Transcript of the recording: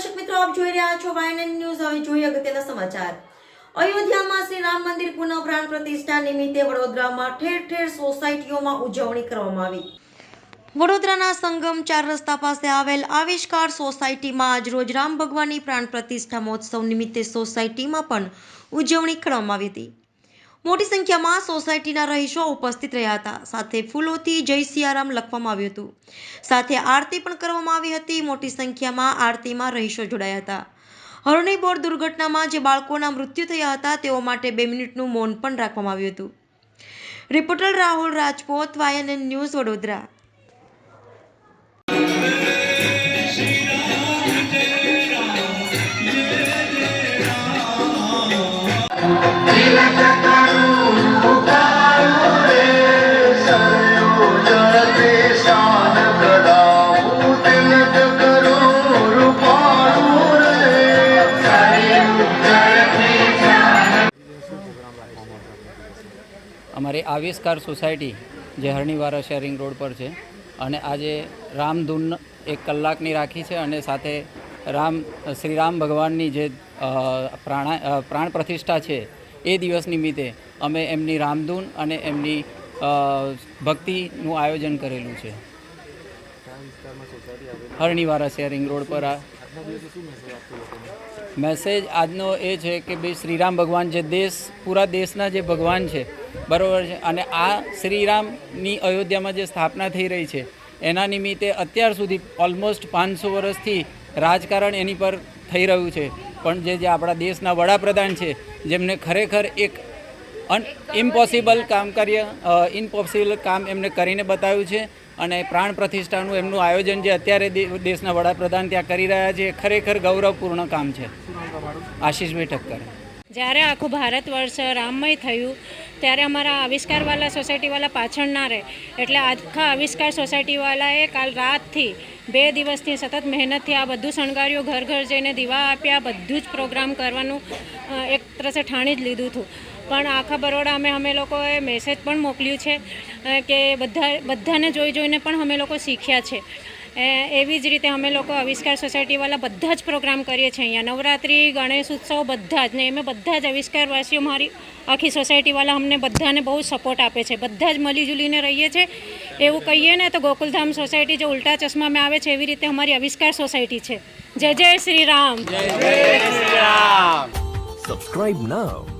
દર્શક મિત્રો, આપ જોઈ રહ્યા છો વાયનન ન્યૂઝ હવે જોઈએ અગત્યના સમાચાર. અયોધ્યામાં શ્રી રામ મંદિર પુનઃ પ્રાણ પ્રતિષ્ઠા નિમિત્તે વડોદરામાં ઠેર ઠેર સોસાયટીઓમાં ઉજવણી કરવામાં આવી. વડોદરાના સંગમ ચાર રસ્તા પાસે આવેલ આવિષ્કાર સોસાયટીમાં આજરોજ રામ ભગવાનની પ્રાણ પ્રતિષ્ઠા મહોત્સવ નિમિત્તે સોસાયટીમાં પણ ઉજવણી કરવામાં આવી હતી. મોટી સંખ્યામાં સોસાયટીના રહીશો ઉપસ્થિત રહ્યા હતા. સાથે ફૂલોથી જય સિયારામ લખવામાં આવ્યું હતું. સાથે આરતી પણ કરવામાં આવી હતી. મોટી સંખ્યામાં આરતીમાં રહીશો જોડાયા હતા. હરણી બોર દુર્ઘટનામાં જે બાળકોના મૃત્યુ થયા હતા, તેઓ માટે બે મિનિટનું મૌન પણ રાખવામાં આવ્યું હતું. Reporter Rahul Rajput, YNN news Vadodara. અમારી આવિષ્કાર સોસાયટી જે હરણીવારા શેરિંગ રોડ પર છે અને આજે રામધૂન એક કલાકની રાખી છે અને સાથે રામ, શ્રી રામ ભગવાનની જે પ્રાણા પ્રાણ પ્રતિષ્ઠા છે એ દિવસ નિમિત્તે અમે એમની રામધૂન અને એમની ભક્તિનું આયોજન કરેલું છે. હરણીવારા શેરિંગ રોડ પર આ મેસેજ આજનો એ છે કે ભાઈ શ્રીરામ ભગવાન જે દેશ, પૂરા દેશના જે ભગવાન છે, બરાબર છે? અને આ શ્રીરામની અયોધ્યામાં જે સ્થાપના થઈ રહી છે, એના નિમિત્તે અત્યાર સુધી ઓલમોસ્ટ પાંચસો વર્ષથી રાજકારણ એની પર થઈ રહ્યું છે. પણ જે જે આપણા દેશના વડાપ્રધાન છે, જેમને ખરેખર એક અન ઇમ્પોસિબલ કામ કાર્ય ઇમ્પોસિબલ કામ એમને કરીને બતાવ્યું છે અને પ્રાણ પ્રતિષ્ઠાનું એમનું આયોજન જે અત્યારે દે- દેશના વડાપ્રધાન ત્યાં કરી રહ્યા છે એ ખરેખર ગૌરવપૂર્ણ કામ છે. આશીષભાઈ ઠક્કર. જ્યારે આખું ભારત વર્ષ રામમય થયું ત્યારે અમારા આવિષ્કારવાલા સોસાયટીવાલા પાછળ ના રહે. એટલે આખા આવિષ્કાર સોસાયટીવાલાએ કાલ રાતથી બે દિવસથી સતત મહેનતથી આ બધું શણગાર્યું ઘર ઘર જઈને દીવા આપ્યા બધું જ પ્રોગ્રામ કરવાનું એક તરસે ઠાણી જ લીધું હતું. પણ આખા બરોડા અમે અમે લોકોએ મેસેજ પણ મોકલ્યું છે કે બધા બધાને જોઈ જોઈને પણ અમે લોકો શીખ્યા છે. એ એવી જ રીતે અમે લોકો આવિષ્કાર સોસાયટીવાળા બધા જ પ્રોગ્રામ કરીએ છીએ અહીંયા. નવરાત્રિ ગણેશ ઉત્સવ બધા જ ને એમે બધા જ આવિષ્કારવાસીઓ મારી આખી સોસાયટીવાળા અમને બધાને બહુ સપોર્ટ આપે છે. બધા જ મળીજુલીને રહીએ છીએ એવું કહીએ ને તો ગોકુલધામ સોસાયટી જે ઉલ્ટા ચશ્મામાં આવે છે એવી રીતે અમારી આવિષ્કાર સોસાયટી છે. જય જય Shri Ram. Subscribe now